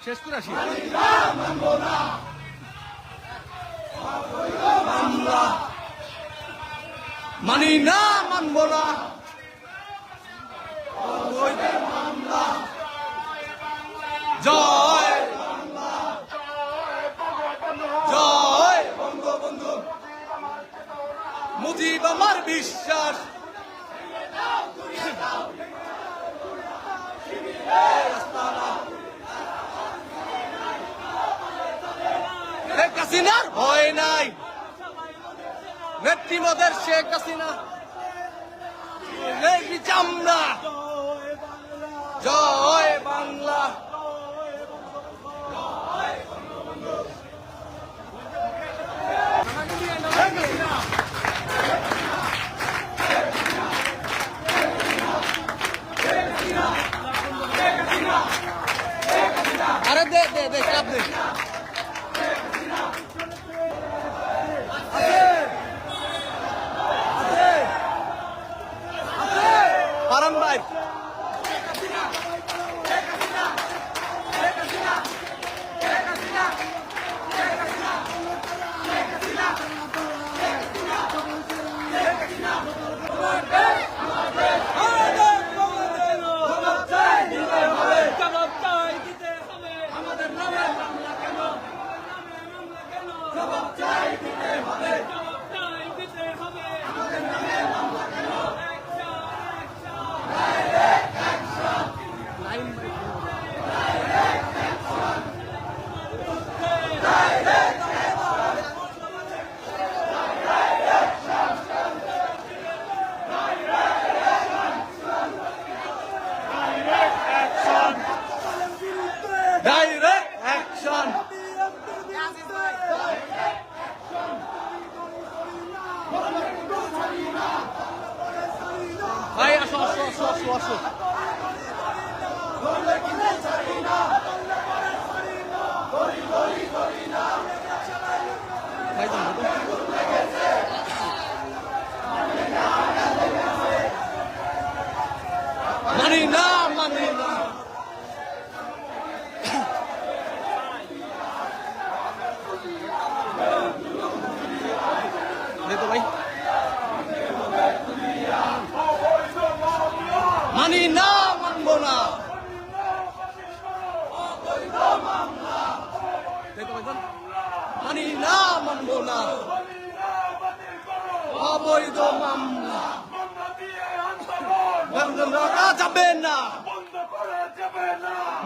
শেষ করে আসি। মানি না মানবো না জয় জয় বঙ্গবন্ধু মুজিব আমার বিশ্বাস শেখ হাসিনার ভয় নাই। নেত্রীমদের শেখ হাসিনা। চামড়া জয় আসো। মানি না মানি না দে তো ভাই মানি না মানবো না দে তো ভাই যান। মানি না মানবো না। অবৈধ মামলা। যাবে না।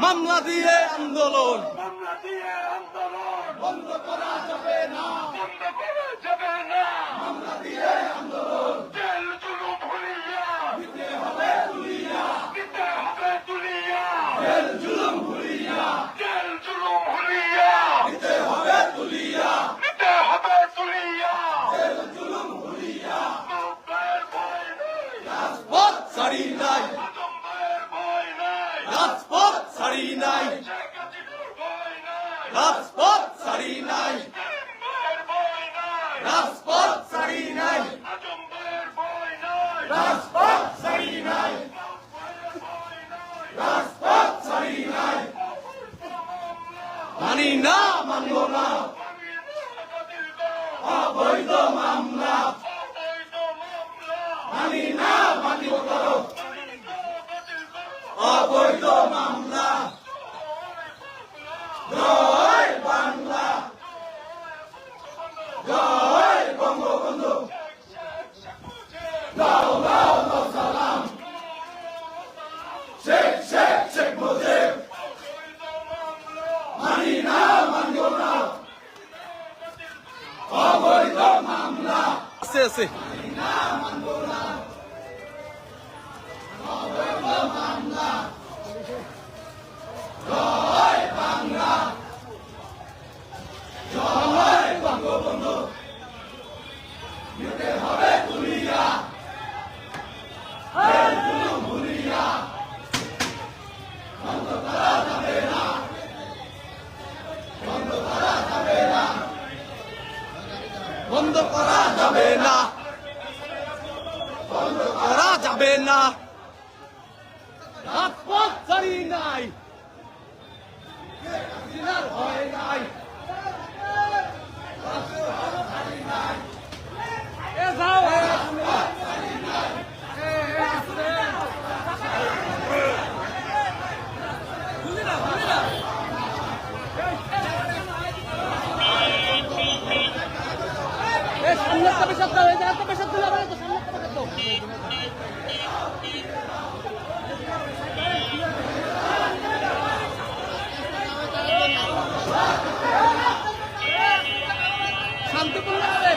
মামলা দিয়ে আন্দোলন। বন্ধ করা যাবে না। মামলা দিয়ে আন্দোলন। জেল জুলুম ভুলিয়া হবে তুলিয়া হবে তুলিয়া জেল জুলুম ভুলিয়া জেল জুলুম ভুলিয়া দিতে হবে তুলিয়া দিতে হবে তুলিয়া জেল জুলুম ভুলিয়া মুখের ভয় নেই রাজপথ ছাড়ি নাই আদম্বের ভয় নেই রাজপথ ছাড়ি নাই রাজপথ ছাড়ি নাই রাজপথ ছাড়ি নাই রাজপথ ছাড়ি নাই রাজপথ ছাড়ি নাই মানি না মানবো না অবৈধ মামলা মানি না মানিব করো অবৈধ মামলা। জয় বাংলা। জয় বঙ্গবন্ধু। দাও দাও শেখ শেখ শেখ মুজিব। মানি অবৈধ মামলা। আছে আছে। না। রাজপথ ছাড়ি নাই। হয় নাই। সামনে একটা পেশাব দাও একটা পেশাব দিলে আমার তো সামনে একটা পেশাব শান্তিপূর্ণভাবে